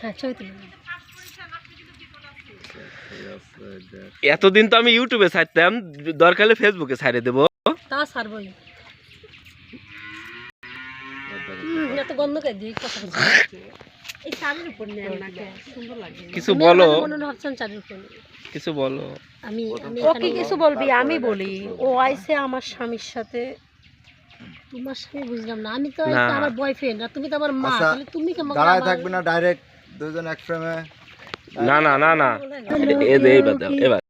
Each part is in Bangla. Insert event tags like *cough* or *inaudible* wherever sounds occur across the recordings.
হ্যাঁ ছবি তুলে এতদিন তো আমি ইউটিউবে ছাড়তাম দরকার হলে ফেসবুকে ছাড়ে দেবো। তা সারবই এত গন্ধ কে দিয়ে কথা এই চালের উপর নেন না সুন্দর লাগে। কিছু বলো। মনে চালের উপর কিছু বলো। আমি কিছু বলবি আমি বলি। ও আইছে আমার স্বামীর সাথে। তোমার স্বামী বুঝলাম না। আমি তো আমার বয়ফ্রেন্ড আর তুমি তো আমার মা আচ্ছা, তাহলে তুমি কেমন দাঁড়ায় থাকবে না ডাইরেক্ট দুজন এক ফ্রেমে না না না না। এ দে এবার দাও এবার।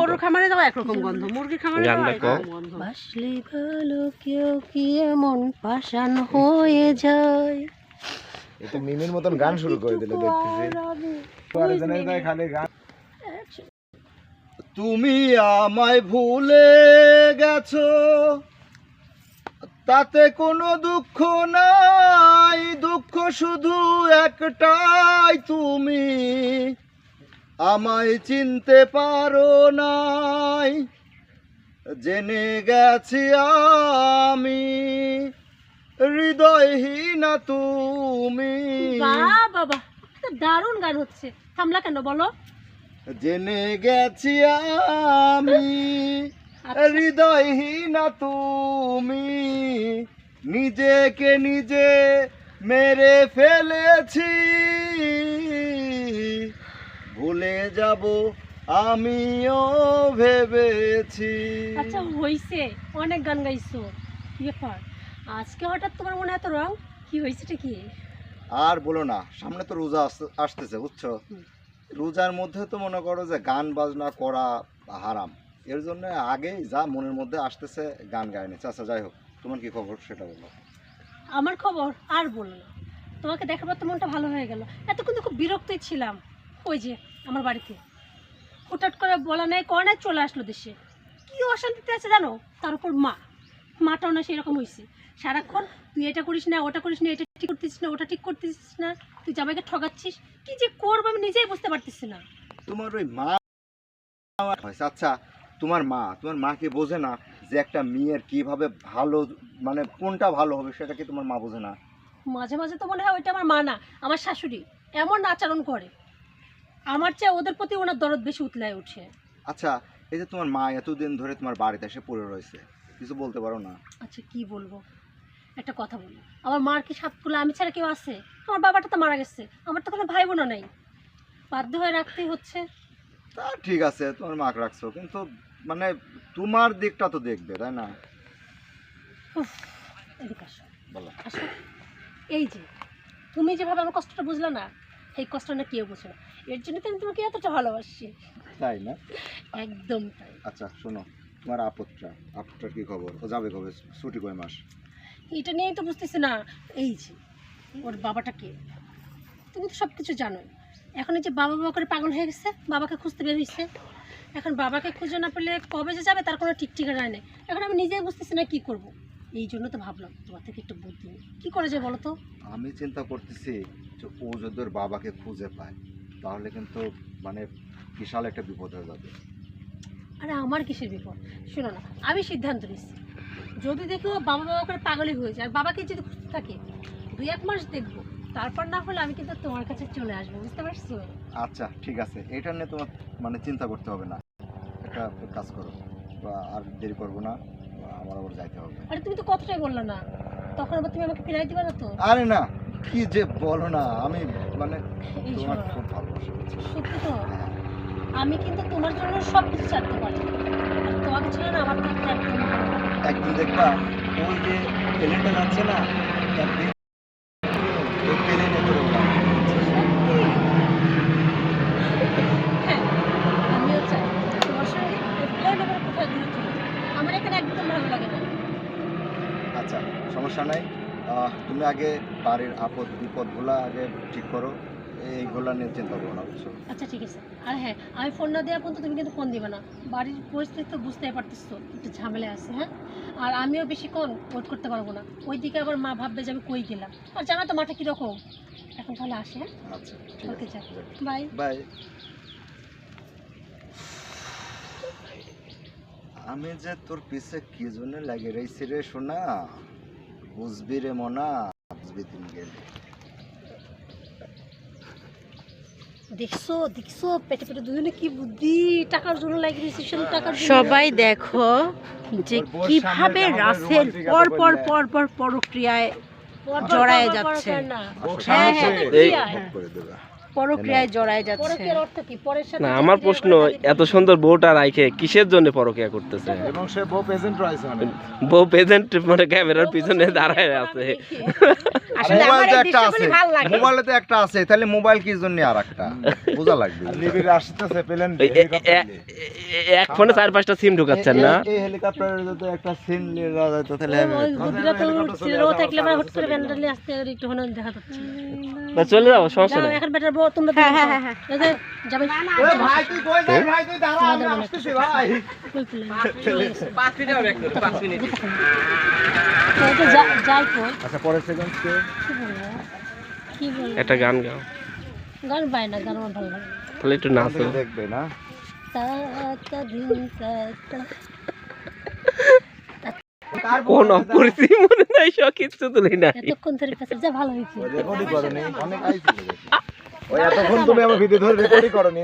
গরুর খামারে যাও একরকম গন্ধ মুরগির খামারে যাও একরকম গন্ধ। বাসলে ভালো কেউ কি এমন পাষাণ হয়ে যায়? এটা মিমির মতন গান শুরু করে দিল দেখতেছি। খালি গান। তুমি আমায় ভুলে গেছো তাতে কোনো দুঃখ নাই দুঃখ শুধু একটাই তুমি। আমায় চিনতে পারো নাই জেনে গেছি আমি। হৃদয়হীনা তুমি। বাবা দারুণ গান হচ্ছে। থামলা কেন বলো? জেনে গেছি আমি আচ্ছা। হৃদয়হীনা তুমি। নিজেকে নিজে মেরে ফেলেছি। ভুলে যাব আমিও ভেবেছি। আচ্ছা হইছে। অনেক গান গাইছো। ব্যাপার? আজকে হঠাৎ তোমার মনে এত রং? কি হয়েছে কি? আর বলো না সামনে তো রোজা আস- আসতেছে বুঝছ? রোজার মধ্যে তো মনে করো যে গান বাজনা করা হারাম। এর জন্য আগেই যা মনের মধ্যে আসতেছে গান গায়নি। আচ্ছা যাই হোক তোমার কি খবর সেটা বলো। আমার খবর আর বলো না। তোমাকে দেখার পর তো মনটা ভালো হয়ে গেল। এতক্ষণ তো খুব বিরক্তই ছিলাম। ওই যে, আমার বাড়িতে। হঠাৎ করে বলা নেই করা নাই, চলে আসলো দেশে। কি অশান্তিতে আছে জানো? তার উপর মা। মাটাও না সেরকম হয়েছে সারাক্ষণ, তুই এটা করিস না, ওটা করিস না, এটা ঠিক করতেছিস না, ওটা ঠিক করতেছিস না, তুই জামাইকে ঠকাচ্ছিস কি যে করব আমি নিজেই বুঝতে পারতেছি না। তোমার ওই মা আচ্ছা তোমার মা, তোমার মাকে বোঝে না যে একটা মেয়ের কীভাবে ভালো মানে কোনটা ভালো হবে সেটা কি তোমার মা বোঝে না? মাঝে মাঝে তো মনে হয় ওইটা আমার মা না আমার শাশুড়ি। এমন আচরণ করে। আমার চেয়ে ওদের প্রতি ওনার দরদ বেশি উতলায় ওঠে আচ্ছা এই যে তোমার মা এতদিন ধরে তোমার বাড়িতে এসে পড়ে রয়েছে কিছু বলতে পারো না? আচ্ছা কি বলব? একটা কথা বলি। আমার মার কি সাত ফুলে আমি ছাড়া কেউ আছে? আমার বাবাটা তো মারা গেছে। আমার তো কোনো ভাই বোনও নেই। বাধ্য হয়ে রাখতেই হচ্ছে। তা ঠিক আছে তোমার মাক রাখছো কিন্তু মানে তোমার দিকটা তো দেখবে তাই না? উফ, বলো। এই যে তুমি যেভাবে আমার কষ্টটা বুঝলে না এই কষ্টটা না কেউ বুঝে না। এর জন্য তো আমি তোমাকে এতটা ভালোবাসি। তাই না? একদম তাই। আচ্ছা শোনো তোমার আপদটা আপদটার কি খবর? ও যাবে কবে? ছুটি কয় মাস? এটা নিয়েই তো বুঝতেছি না। এই যে ওর বাবাটা কে? তুমি তো সব কিছু জানোই। এখন এই যে বাবা বাবা করে পাগল হয়ে গেছে বাবাকে খুঁজতে বের হয়েছে এখন বাবাকে খুঁজে না পেলে কবে যে যাবে তার কোনো ঠিক ঠিকানা নেই। এখন আমি নিজেই বুঝতেছি না কি করব। এই জন্য তো ভাবলাম তোমার থেকে একটু বুদ্ধি নিই। কি করে যায় বলো তো? আমি চিন্তা করতেছি যে ও যদি ওর বাবাকে খুঁজে পায় তাহলে কিন্তু মানে বিশাল একটা বিপদ হয়ে যাবে। আরে আমার কিসের বিপদ? শোনো না আমি সিদ্ধান্ত নিচ্ছি। যদি দেখি ও বাবা বাবা করে পাগলই হয়ে যায় আর বাবাকে যদি খুঁজতে থাকে দুই এক মাস দেখব। তারপর না হলে আমি কিন্তু তোমার কাছে চলে আসব বুঝতে পারছ? আচ্ছা ঠিক আছে। এটা নিয়ে তোমার মানে চিন্তা করতে হবে না। একটা কাজ করো বা আর দেরি করব না বা আমার আবার যাইতে হবে। আরে তুমি তো কথাটাই বলল না। তখন আবার তুমি আমাকে ফিরাই দিবে না তো? আরে না কি যে বলো না আমি মানে তোমার খুব ভালোবাসি সত্যি তো? হ্যাঁ। আমি কিন্তু তোমার জন্য সব কিছু ছাড়তে পারি। তোমাকে ছিল না আমার থাকতে একদম। একদিন দেখবা ওই যে প্লেনটা যাচ্ছে না একদিন ওই প্লেনে করে ওরা হ্যাঁ আমিও চাই তোমার সঙ্গে প্লেন এবার কোথায় দূরে চলে যাই। আমার এখানে একদম ভালো লাগে না আচ্ছা সমস্যা নাই। তুমি আগে বাড়ির আপদ বিপদগুলো আগে ঠিক করো। এইগুলা নিয়ে চিন্তা করো না বুঝছ আচ্ছা ঠিক আছে। আর হ্যাঁ আমি ফোন না দেওয়া পর্যন্ত তুমি কিন্তু ফোন দিবে না। বাড়ির পরিস্থিতি তো বুঝতেই পারতেছো একটু ঝামেলা আছে হ্যাঁ? আর আমিও বেশিক্ষণ ওয়েট করতে পারব না। ওইদিকে আবার মা ভাববে যে আমি কই গেলাম। আর জানা তো মাঠে কীরকম? এখন তাহলে আসে হ্যাঁ? আচ্ছা ওকে যাও। বাই। বাই। আমি যে তোর পিছে কি জন্য লাগে রয়েছি রে শোনা? বুঝবি রে মনা বুঝবি তুমি গেলে। দেখছ দেখছ পেটে পেটে দুজনে কি বুদ্ধি টাকার জন্য টাকার সবাই দেখো যে কীভাবে রাসেল পর পর পর পর পরক্রিয়ায় পর পর জড়ায় যাচ্ছে। হ্যাঁ, হ্যাঁ, এই করে দেবে। প্রক্রিয়ায় জড়ায় যাচ্ছে। পরকের অর্থ কি? পরের সাথে না আমার প্রশ্ন এত সুন্দর বউটা রাইখে কিসের জন্য পরকিয়া করতেছে? এবং সে বউ প্রেজেন্ট রয়েছে বউ প্রেজেন্ট মানে ক্যামেরার পিছনে দাঁড়ায় আছে। আসলে আমার মোবাইল তো এই একটা দৃশ্যগুলি আছে। ভালো লাগে। মোবাইলে তো একটা আছে তাহলে মোবাইল কি জন্য আর একটা? বোঝা লাগবে। *laughs* নিবিড় আসতেছে পেলেন ওই এক ফোনে চার পাঁচটা সিম ঢুকাচ্ছেন না? এই হেলিকপ্টারের যদি একটা সিন নিয়ে যাওয়া যেত তাহলে ওই- ওই বুদ্ধিটা তো ছিল, থাকলে আবার হুট করে ব্যান্ডেলে আসতে একটু হনে দেখা যাচ্ছে। তা চলে যাব সমস্যা যাও, নেই। এখন বেটার বউ তোমরা হ্যাঁ, হ্যাঁ, হ্যাঁ, এই যে, যাবে। ভাই তুই কই যাস? ভাই তুই দাঁড়া আমি আসতেছি ভাই। কই পেলেন? তো এই যে যা- যাই কই আচ্ছা পরের সেকেন্ড কে? কি বলব? একটা গান গাও। গান পাই না গান ভালো লাগে তাহলে একটু নাচো। দেখবে না? তা তা দিন তা তা। কোন অপরিচি মনে নাই সব কিচ্ছু তুলি নাই। এতক্ষণ ধরে যা ভালো হয়েছে। রেকর্ডই করনি অনেক আইছিল ওই এতক্ষণ তুমি আমার ভিডিও ধরে রেকর্ডই করনি।